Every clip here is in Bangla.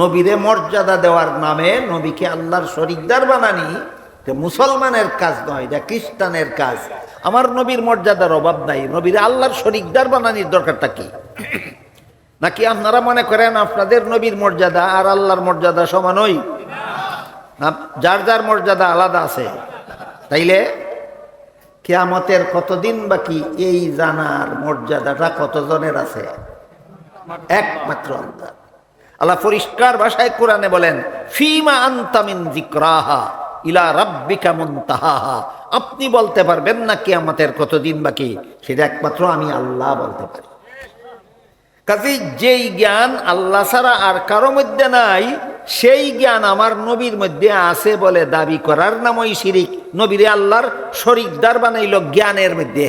নবীরে মর্যাদা দেওয়ার নামে নবীকে আল্লাহর শরিকদার বানানি। মুসলমানের কাজ নয়, এটা খ্রিস্টানের কাজ। আমার নবীর মর্যাদার অভাব নাই, নবীরে আল্লাহর শরিকদার বানানির দরকারটা কি? নাকি আপনারা মনে করেন আপনাদের নবীর মর্যাদা আর আল্লাহর মর্যাদা সমানই যার যার মর্যাদা আলাদা আছে। তাইলে কেয়ামতের কতদিন বাকি এই জানার মর্যাদাটা কতজনের আছে? একমাত্র আল্লাহ আল্লাহ পরিষ্কার ভাষায় কোরআনে বলেন, ফিমা আন্তামিন জিক্রাহা ইলা রাব্বিকা মুনতাহাহা। আপনি বলতে পারবেন না কিয়ামতের কতদিন বাকি, সেটা একমাত্র আমি আল্লাহ বলতে পারি। কাজেই যেই জ্ঞান আল্লাহ ছাড়া আর কারও মধ্যে নাই, সেই জ্ঞান আমার নবীর মধ্যে আছে বলে দাবি করার নামই শিরিক। নবীরে আল্লাহর শরিকদার বানাইল জ্ঞানের মধ্যে।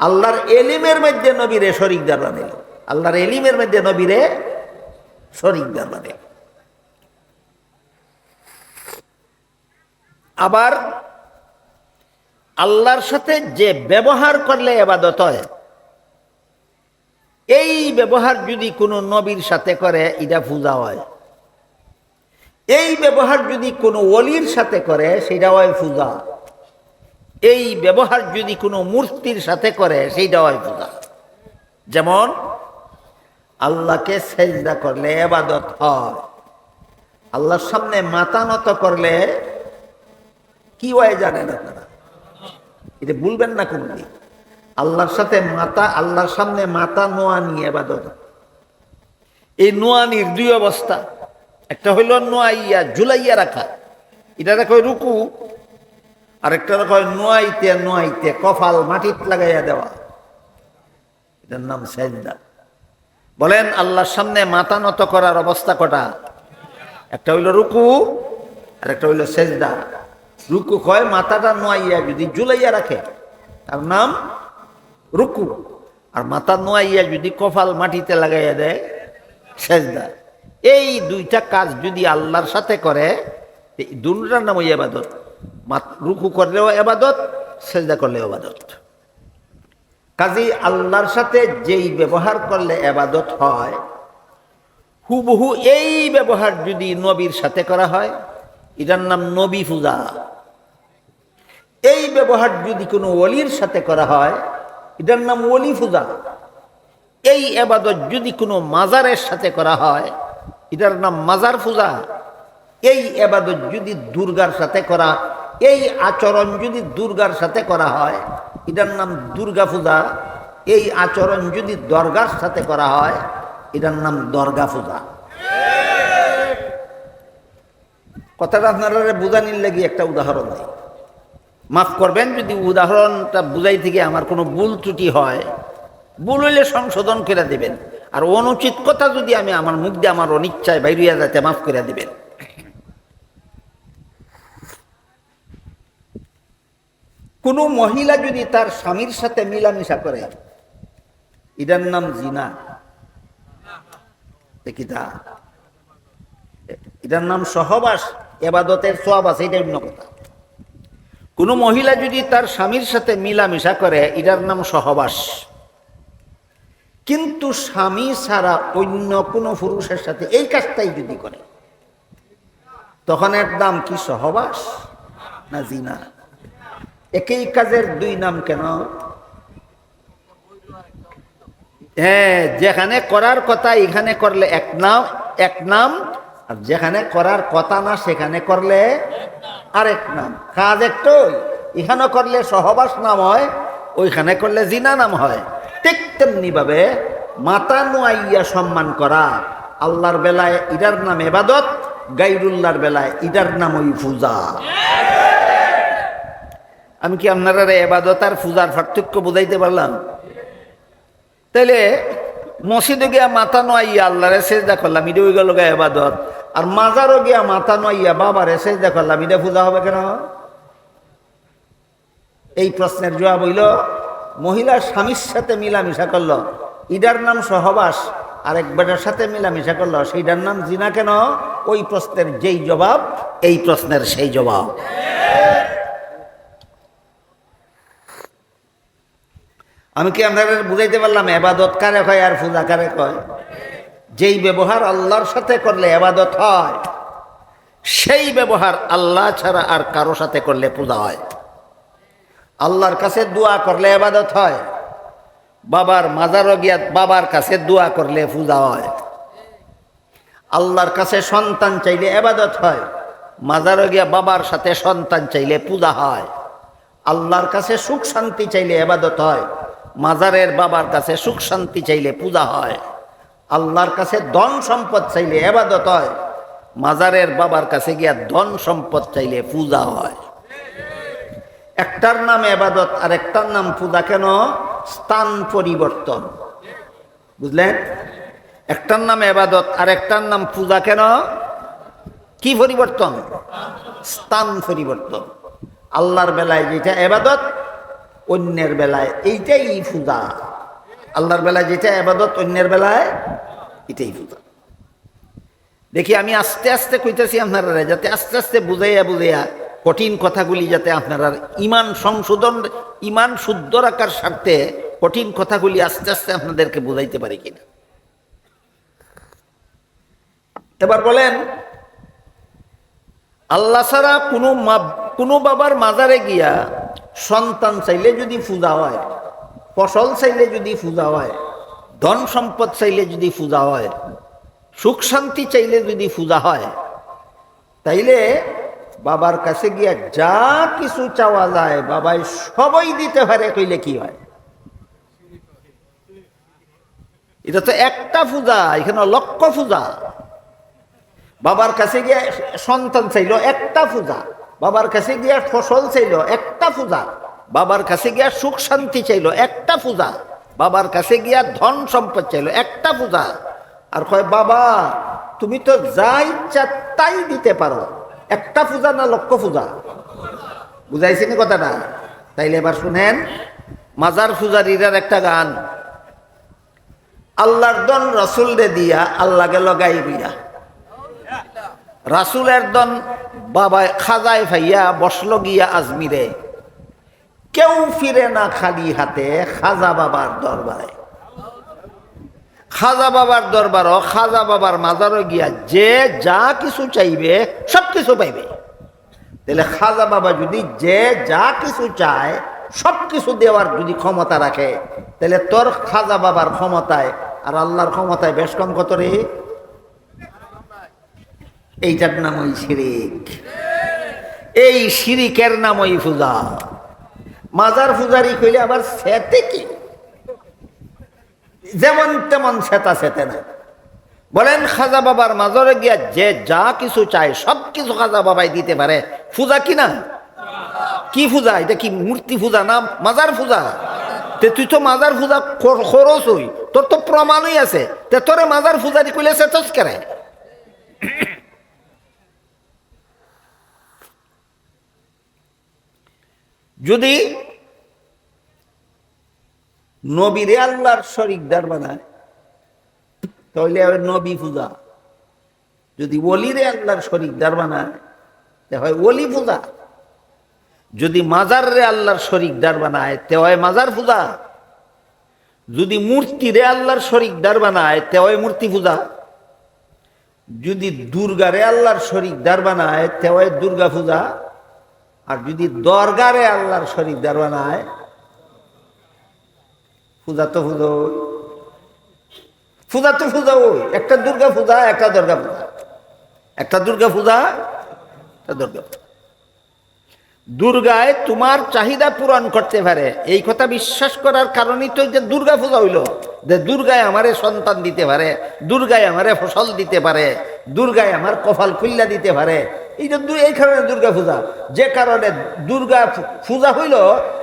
আল্লাহর এলিমের মধ্যে নবীরে শরিকদার বানাইল। আল্লাহর এলিমের মধ্যে নবীরে শরিকদার বানাইল আবার আল্লাহর সাথে যে ব্যবহার করলে এবাদত হয়, এই ব্যবহার যদি কোনো নবীর সাথে করে, এটা পূজা হয়। এই ব্যবহার যদি কোনো অলির সাথে করে সেটা হয় পূজা। এই ব্যবহার যদি কোনো মূর্তির সাথে করে সেইটা হয় পূজা। যেমন আল্লাহকে সেজদা করলে এবাদত হয়। আল্লাহর সামনে মাথা নত করলে কি হয় জানেন আপনারা? এটা বলবেন না কোনদিন আল্লাহর সাথে মাথা, আল্লাহর সামনে মাথা নোয়া নিয়ে এবাদত। এই নোয়ানির দুই অবস্থা। একটা হইল নোয়াইয়া ঝুলাইয়া রাখা। এটা হয় রুকু। আর একটা হয় নোয়াইতে নোয়াইতে কফাল মাটিত লাগাইয়া দেওয়া। এটার নাম সেজদা। বলেন, আল্লাহর সামনে মাথা নত করার অবস্থা কটা? একটা হইল রুকু, আর একটা হইল সেজদা। রুকু কয়, মাথাটা নোয়াইয়া যদি জুলাইয়া রাখে, তার নাম রুকু। আর মাথা নোয়াইয়া যদি কপাল মাটিতে লাগাইয়া দেয়, সেজদা। এই দুইটা কাজ যদি আল্লাহর সাথে করে দুটার নাম ওই এবাদত। মাত- রুকু করলেও এবাদত, সেজদা করলেও এবাদত। কাজী আল্লাহর সাথে যেই ব্যবহার করলে এবাদত হয়, হুবহু এই ব্যবহার যদি নবীর সাথে করা হয়, এটার নাম নবী পূজা। এই ব্যবহার যদি কোনো অলির সাথে করা হয়, এটার নাম অলি পূজা। এই এবাদত যদি কোনো মাজারের সাথে করা হয়, এটার নাম মাজার পূজা। এই এবাদত যদি দুর্গার সাথে করা, এই আচরণ যদি দুর্গার সাথে করা হয় এটার নাম দুর্গা পূজা। এই আচরণ যদি দরগার সাথে করা হয়, এটার নাম দরগা পূজা। কথাটা আপনারা বোঝানির লাগি একটা উদাহরণ দিই। মাফ করবেন, যদি উদাহরণটা বুঝাই থেকে আমার কোনো ভুল ত্রুটি হয়, ভুল হইলে সংশোধন করে দেবেন। আর অনুচিত কথা যদি আমি আমার মুখ দিয়ে আমার অনিচ্ছায় বাইরিয়া যাতে মাফ করে দেবেন। কোনো মহিলা যদি তার স্বামীর সাথে মিলামিশা করে, এটার নাম জিনা। দেখিতা এটার নাম সহবাস, এবাদতের সব আছে, এটা অন্য কথা। কোনো মহিলা যদি তার স্বামীর সাথে মিলামিশা করে, এটার নাম সহবাস। কিন্তু স্বামী ছাড়া অন্য কোনো পুরুষের সাথে এই কাজটাই যদি করে, তখন এর নাম কি, সহবাস না জিনা? একই কাজের দুই নাম কেন? হ্যাঁ যেখানে করার কথা এখানে করলে এক নাম এক নাম, আর যেখানে করার কথা না সেখানে করলে আরেক নাম। কাজ একটাই, এখানে করলে সহবাস নাম হয়, ওইখানে করলে জিনা নাম হয়। ঠিক তেমনি ভাবে মাতা নোয়াইয়া সম্মান করা, আল্লাহর বেলায় ইটার নাম এবাদত, গাইরুল্লাহর বেলায় ইটার নাম ওই পূজা। আমি কি আপনারা এবাদত আর পূজার পার্থক্য বুঝাইতে পারলাম? তাইলে মসজিদে গিয়া মাথা নোয়াইয়া আল্লাহরে সেজদা করলাম, এটা ওই গেল এবাদত। আর মাজারও গিয়া মাথা নোয়াইয়া বাবারে সেজদা করলাম, এটা পূজা হবে কেন? এই প্রশ্নের জবাব হইল, মহিলা স্বামীর সাথে মিলামিশা করল, ইডার নাম সহবাস আর এক বেটার সাথে মিলামিশা করল সেইটার নাম জিনা কেন? ওই প্রশ্নের যেই জবাব, এই প্রশ্নের সেই জবাব। আমি কি আপনাদের বুঝাইতে পারলাম, এবাদত কারে কয় আর পূজা কারে কয়? যেই ব্যবহার আল্লাহর সাথে করলে এবাদত হয়, সেই ব্যবহার আল্লাহ ছাড়া আর কারও সাথে করলে পূজা হয়। আল্লাহর কাছে দোয়া করলে এবাদত হয়, বাবার মাজারও গিয়া বাবার কাছে দোয়া করলে পূজা হয়। আল্লাহর কাছে সন্তান চাইলে এবাদত হয়, মাজারও গিয়া বাবার সাথে সন্তান চাইলে পূজা হয়। আল্লাহর কাছে সুখ শান্তি চাইলে এবাদত হয়। মাজারের বাবার কাছে সুখ শান্তি চাইলে পূজা হয়, আল্লাহর কাছে ধন সম্পদ চাইলে এবাদত হয়, মাজারের বাবার কাছে গিয়া ধন সম্পদ চাইলে পূজা হয়। একটার নাম এবাদত আর একটার নাম পূজা কেন? স্থান পরিবর্তন। বুঝলেন? একটার নাম এবাদত আর একটার নাম পূজা কেন? কি পরিবর্তন? স্থান পরিবর্তন। আল্লাহর বেলায় যেটা এবাদত অন্যের বেলায়, এইটাই পূজা আল্লাহর বেলায় যেটা এবাদত অন্যের বেলায় এটাই পূজা দেখি, আমি আস্তে আস্তে কইতেছি আপনারা যাতে আস্তে আস্তে বুঝাইয়া বুঝাইয়া কঠিন কথাগুলি যাতে আপনারা ইমান সংশোধন, ইমান শুদ্ধ রাখার স্বার্থে কঠিন কথাগুলি আস্তে আস্তে আপনাদেরকে বুঝাইতে পারি কিনা। এবার বলেন আল্লাহ ছাড়া কোনো মা- কোনো বাবার মাজারে গিয়া সন্তান চাইলে যদি পূজা হয়, ফসল চাইলে যদি পূজা হয়, ধন সম্পদ চাইলে যদি পূজা হয়, সুখ শান্তি চাইলে যদি পূজা হয়, তাইলে বাবার কাছে গিয়া যা কিছু চাওয়া যায়, বাবাই সবই দিতে পারে, কইলে কি হয়? এটা তো একটা পূজা, এখানে লক্ষ পূজা। বাবার কাছে গিয়া সন্তান চাইল, একটা পূজা। বাবার কাছে গিয়া ফসল চাইল, একটা পূজা। বাবার কাছে গিয়া সুখ শান্তি চাইল, একটা পূজা। বাবার কাছে গিয়া ধন সম্পদ চাইল, একটা পূজা। আর কয়, বাবা, তুমি তো যা ইচ্ছা তাই দিতে পারো। একটা পূজা না লক্ষ পূজা? বুঝাইছিনি কথাটা? তাইলে এবার শুনেন, মাজার পূজারীরার একটা গান। আল্লাহর দন রসুল রে দিয়া, আল্লাহকে লগাই দিয়া। রাসুলের দন বাবা খাজায় ভাইয়া বসল গিয়া আজমিরে। কেউ ফিরে না খালি হাতে খাজা বাবার দরবারে। খাজা বাবার দরবারও খাজা বাবার মাজারও গিয়া যে যা কিছু চাইবে, সব কিছু পাইবে। তাহলে খাজা বাবা যদি যে যা কিছু চায়, সব কিছু দেওয়ার যদি ক্ষমতা রাখে, তাহলে তোর খাজা বাবার ক্ষমতায় আর আল্লাহর ক্ষমতায় বেশ কম কত রে? এইটার নাম ওই শিরিক। এই শিরিকের নাম ওই পূজা মাজার পূজারি কইলে আবার সেতে কি? যেমন তেমন সেতা সেতে না। বলেন, খাজা বাবার মাজারে গিয়া যে যা কিছু চায়, সব কিছু খাজা বাবাই দিতে পারে। পূজা কি না? কি পূজা এটা কি মূর্তি পূজা না মাজার পূজা তে তুই তো মাজার পূজা খরচ হই। তোর তো প্রমাণই আছে। তে তোরে মাজার পূজারি কইলে সেতস করে যদি নবীরে আল্লাহর শরিকদার বানায়, তাহলে হবে নবী পূজা। যদি ওলিরে আল্লাহর শরিকদার বানায়, তে হয় ওলি পূজা। যদি মাজার রে আল্লাহর শরিকদার বানায়, তে হয় মাজার পূজা। যদি মূর্তি রে আল্লাহর শরিকদার বানায়, তে হয় মূর্তি পূজা। যদি দুর্গারে আল্লাহর শরিকদার বানায়, তে হয় দুর্গা পূজা। আর যদি দরগারে আল্লাহর শরিকদার বানায় পূজা তো পূজা পূজা তো পূজা ওই। একটা দুর্গা পূজা, একটা দুর্গা পূজা। একটা দুর্গা পূজা, একটা দুর্গা পূজা। দুর্গায় তোমার চাহিদা পূরণ করতে পারে। এই কথা বিশ্বাস করার কারণেই তো যে দুর্গা পূজা হইল। যে দুর্গায় আমারে সন্তান দিতে পারে, দুর্গায় আমারে ফসল দিতে পারে, দুর্গায় আমার কপাল খুল্লা দিতে পারে এই যে দু- এই কারণে দুর্গা পূজা যে কারণে দুর্গা পূজা হইল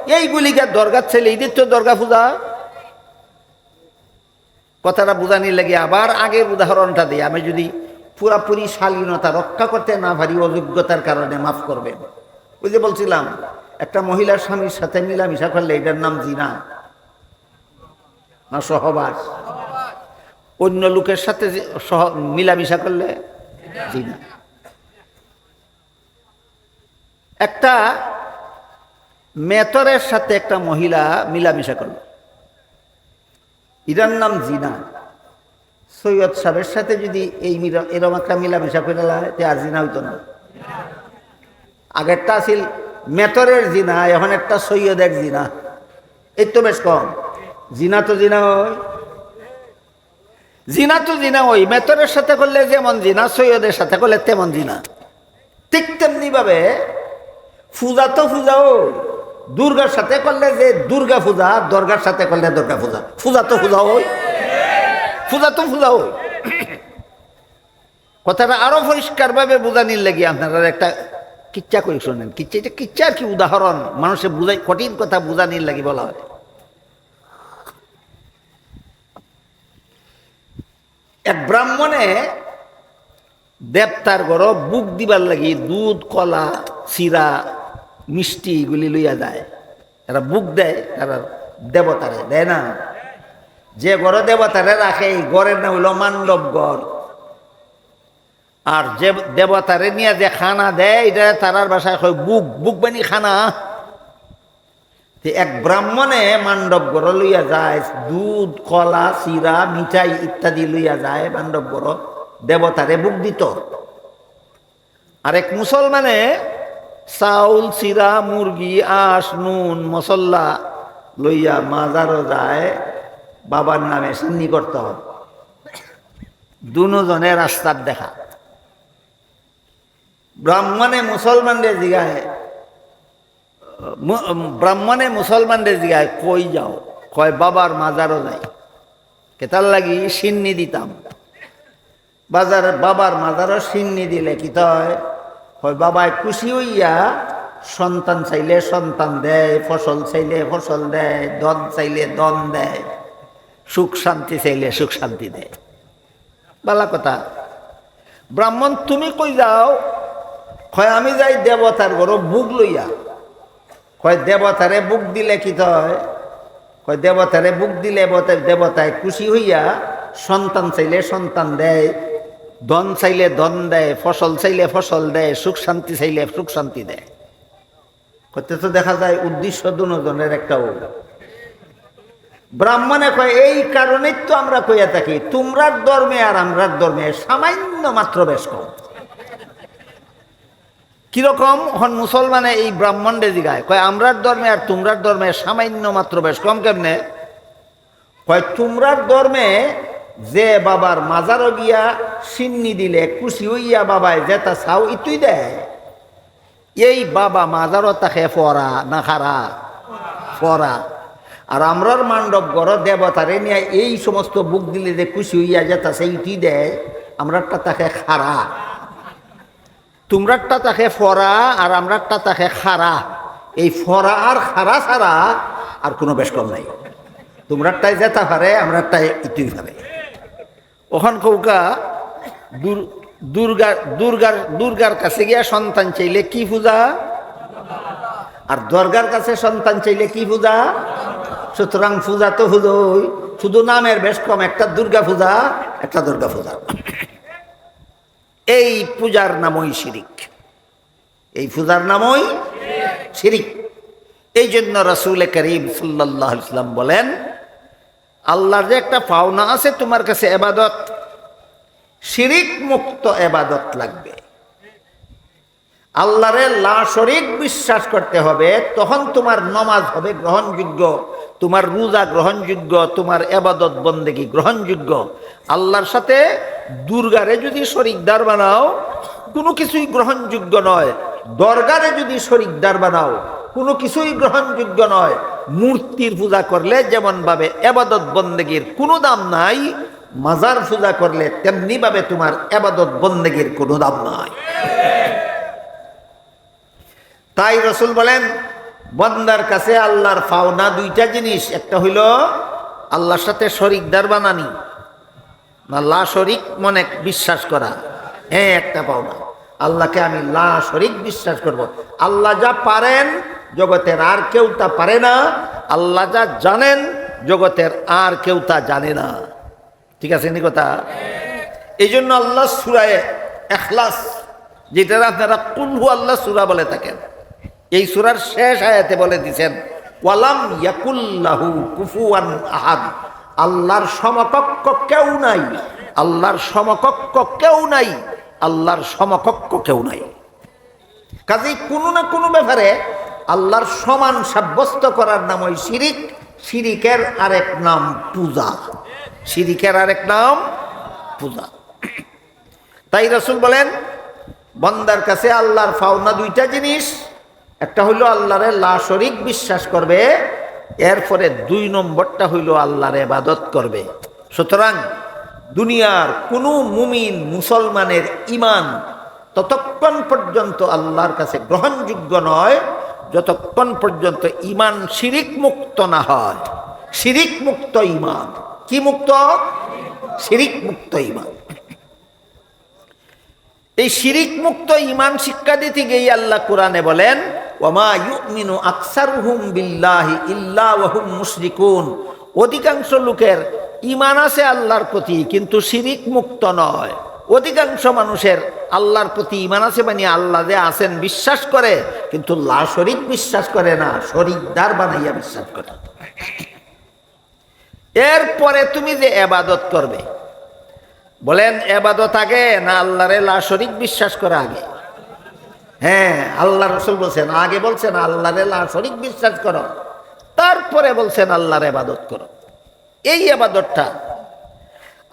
এইগুলিকে দরগার ছেলে ঈদের তো দুর্গা পূজা কথাটা বোঝানির লাগে আবার আগের উদাহরণটা দিই। আমি যদি পুরাপুরি শালীনতা রক্ষা করতে না পারি অযোগ্যতার কারণে মাফ করবেন। ওই যে বলছিলাম একটা মহিলার স্বামীর সাথে মিলামিশা করলে এটার নাম জিনা না সহবাস। অন্য লোকের সাথে মিলামিশা করলে জিনা। একটা মেতরের সাথে একটা মহিলা মিলামিশা করল। এটার নাম জিনা। সৈয়দ সাহেবের সাথে যদি এই মিলা এরকম একটা মিলামেশা করে তে আর জিনা হইতো না। আগেরটা আছিল মেতরের জিনা, এখন একটা সৈয়দের জিনা। এই তো বেশ কম। জিনা তো জিনা হয় জিনা তো জিনা ওই। মেতরের সাথে করলে যেমন জিনা, সৈয়দের সাথে করলে তেমন জিনা। ঠিক তেমনি ভাবে পূজা তো পূজা ওই দুর্গার সাথে করলে যে দুর্গা পূজা দর্গার সাথে করলে দুর্গা পূজা পূজা তো পূজা ওই পূজা তো পূজা ওই কথাটা আরও পরিষ্কারভাবে বোঝানির লাগি আপনারা একটা কিচ্ছা করে শোনেন। কিচ্ছা, এটা কিচ্ছার কি উদাহরণ। মানুষের বুঝাই, কঠিন কথা বোঝানির লাগি বলা হয়। এক ব্রাহ্মণে দেবতার ঘর বুক দিবার লাগি দুধ, কলা চিরা মিষ্টি এগুলি লইয়া যায়। এরা বুক দেয়, তারা দেবতারে দেয় না। যে ঘর দেবতারে রাখে, এই গড়ের নাম হইল মান্ডব গড় আর যে দেবতারে নিয়ে যে খানা দেয়, এটা তারার বাসায় কয় বুক। বুক বানি খানা। এক ব্রাহ্মণে মান্ডব গড় লইয়া যায়, দুধ, কলা চিরা মিঠাই ইত্যাদি লইয়া যায় মান্ডব গড় দেবতারে বুক দিত। আর এক মুসলমানে চাউল চিরা মুরগি আঁশ, নুন মশল্লা লইয়া মাজারও যায়। বাবার নামে সিন্নি করতে হবে দুজনে রাস্তার দেখা। ব্রাহ্মণে মুসলমানদের জিগায় ব্রাহ্মণে মুসলমানদের জিগায়, কই যাও? কয়, বাবার মাজারও যাই কেতার লাগি সিন্নি দিতাম? বাজার বাবার মাজারও সিন্নি দিলে কি তয় হয় বাবায় খুশি হইয়া সন্তান চাইলে সন্তান দেয়, ফসল চাইলে ফসল দেয় দন চাইলে দন দেয়, সুখ শান্তি চাইলে সুখ শান্তি দেয়। বালা কথা। ব্রাহ্মণ, তুমি কই যাও? কয়, আমি যাই দেবতার ঘর বুক লইয়া। কয়, দেবতারে বুক দিলে কি তয় দেবতারে বুক দিলে বতে- দেবতায় খুশি হইয়া সন্তান চাইলে সন্তান দেয় ধন চাইলে ধন দেয়, ফসল চাইলে ফসল দেয়, সুখ শান্তি চাইলে সুখ শান্তি দেয়। কতে তো দেখা যায় উদ্দেশ্য দুজনের একটা ব্রাহ্মণে কয়, এই কারণেই তো আমরা কইয়া থাকি, তোমরার ধর্মে আর আমরার ধর্মে সামান্য মাত্র বেশ কম। কীরকম? হন মুসলমানে এই ব্রাহ্মণে জিগায়, কয়, আমরার ধর্মে আর তোমরার ধর্মে সামান্য মাত্র বেশ কম কেমনে? কয়, তোমরার ধর্মে যে বাবার মাজারও গিয়া সিন্নি দিলে খুশি হইয়া বাবায় যেটা চাও ইতুই দেয় এই বাবা মাজারও তাকে ফরা না খারা ফরা। আর আমরার মান্ডব গড় দেবতারে নিয়ে এই সমস্ত বুক দিলে যে খুশি হইয়া যেটা সেইটি দেয় আমরারটা তাকে খারা। তোমরারটা তাকে ফরা আর আমরারটা তাকে খারা। এই ফরা আর খারা ছাড়া আর কোনো বেশ কম নাই। তোমরারটাই যেতে পারে আমরারটাই ইতুই পারে ওখান কৌকা দুর- দুর্গার দুর্গার কাছে গিয়া সন্তান চাইলে কি পূজা? আর দরগার কাছে সন্তান চাইলে কি পূজা? সুতরাং পূজা তো হুজোই, শুধু নামের বেশ কম, একটা দুর্গা পূজা, একটা দুর্গা পূজা। এই পূজার নামই শিরিক। এই পূজার নামই শিরিক। এই জন্য রসুল করিম সাল্লাহ ইসলাম বলেন আল্লাহর যে একটা পাওনা আছে তোমার কাছে এবাদত, শিরিক মুক্ত এবাদত লাগবে। আল্লাহরে লা শরিক বিশ্বাস করতে হবে, তখন তোমার নমাজ হবে গ্রহণযোগ্য, তোমার রোজা গ্রহণযোগ্য, তোমার এবাদত বন্দেগী গ্রহণযোগ্য। আল্লাহর সাথে দুর্গারে যদি শরিকদার বানাও, কোনো কিছুই গ্রহণযোগ্য নয়। দরগারে যদি শরিকদার বানাও, কোনো কিছুই গ্রহণযোগ্য নয়। মূর্তির পূজা করলে যেমনভাবে এবাদত বন্দেগীর কোনো দাম নাই, মাজার পূজা করলে তেমনিভাবে তোমার এবাদত বন্দেগীর কোনো দাম নাই তাই রসুল বলেন, বন্দার কাছে আল্লাহর ফাওনা দুইটা জিনিস, একটা হইল আল্লাহর সাথে শরিকদার বানানি লা শরিক মনে বিশ্বাস করা হ্যাঁ একটা পাওনা আল্লাহকে আমি লা শরিক বিশ্বাস করব। আল্লাহ যা পারেন জগতের আর কেউ তা পারে না। আল্লাহ যা জানেন, জগতের আর কেউ তা জানে না। ঠিক আছে নি কথা? এই জন্য আল্লাহ সুরায় এখলাস যেটা আপনারা কুলহু আল্লাহ সুরা বলে থাকেন, এই সুরার শেষ আয়াতে বলে দিছেন, ওয়ালাম ইয়াকুল্লাহু কুফুয়ান আহাদ। আল্লাহর সমকক্ষ কেউ নাই, আল্লাহর সমকক্ষ কেউ নাই, আল্লাহর সমকক্ষ কেউ নাই। কাজেই কোনো না কোনো ব্যাপারে আল্লাহর সমান সাব্যস্ত করার নাম ওই শিরিক, শিরিকের আরেক নাম পূজা। শিরিকের আরেক নাম পূজা। তাই রসুল বলেন, বন্দার কাছে আল্লাহর ফাওনা দুইটা জিনিস। একটা হইল আল্লাহরে লা শরিক বিশ্বাস করবে, এরপরে দুই নম্বরটা হইল আল্লাহর এবাদত করবে। সুতরাং দুনিয়ার কোনো মুমিন মুসলমানের ইমান ততক্ষণ পর্যন্ত আল্লাহর কাছে গ্রহণযোগ্য নয় যতক্ষণ পর্যন্ত ইমান শিরিক মুক্ত না হয়, শিরিক মুক্ত ইমান কি মুক্ত? শিরিক মুক্ত ইমান এই শিরিক মুক্ত ইমান শিক্ষা দিতে গিয়ে আল্লাহ কোরআনে বলেন ওমা ইউমিনু আকসারুহুম বিল্লাহি ইল্লা মুশরিকুন। অধিকাংশ লোকের ইমান আছে আল্লাহর প্রতি, কিন্তু শিরিক মুক্ত নয়। অধিকাংশ মানুষের আল্লাহর প্রতি ইমান আছে মানে আল্লাহ যে আছেন বিশ্বাস করে, কিন্তু লা শরিক বিশ্বাস করে না, শরিকদার বানাইয়া বিশ্বাস করে। এরপরে তুমি যে এবাদত করবে, বলেন এবাদত আগে না আল্লাহরে লা শরিক বিশ্বাস করা আগে? হ্যাঁ আল্লাহ রসুল বলছেন, আগে বলছেন আল্লাহরে লা শরিক বিশ্বাস করো, তারপরে বলছেন আল্লাহর এবাদত করো। এই আবাদতটা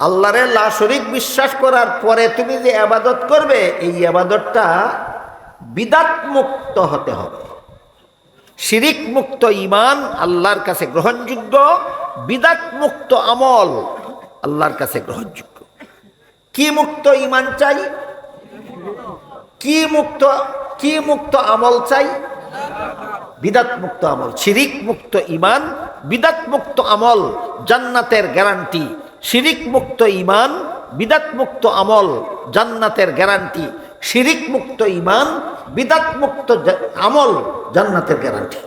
আল্লাহরে লা শরিক বিশ্বাস করার পরে তুমি যে আবাদত করবে, এই আবাদতটা বিদাত মুক্ত হতে হবে। শিরিক মুক্ত ইমান আল্লাহর কাছে গ্রহণযোগ্য বিদাত মুক্ত আমল আল্লাহর কাছে গ্রহণযোগ্য। কি মুক্ত ইমান চাই? কি মুক্ত কি মুক্ত আমল চাই? বিদাত মুক্ত আমল। শিরিক মুক্ত ইমান বিদাত মুক্ত আমল জান্নাতের গ্যারান্টি শিরিক মুক্ত ইমান বিদাত মুক্ত আমল, জান্নাতের গ্যারান্টি। শিরিক মুক্ত ইমান বিদাত মুক্ত আমল, জান্নাতের গ্যারান্টি।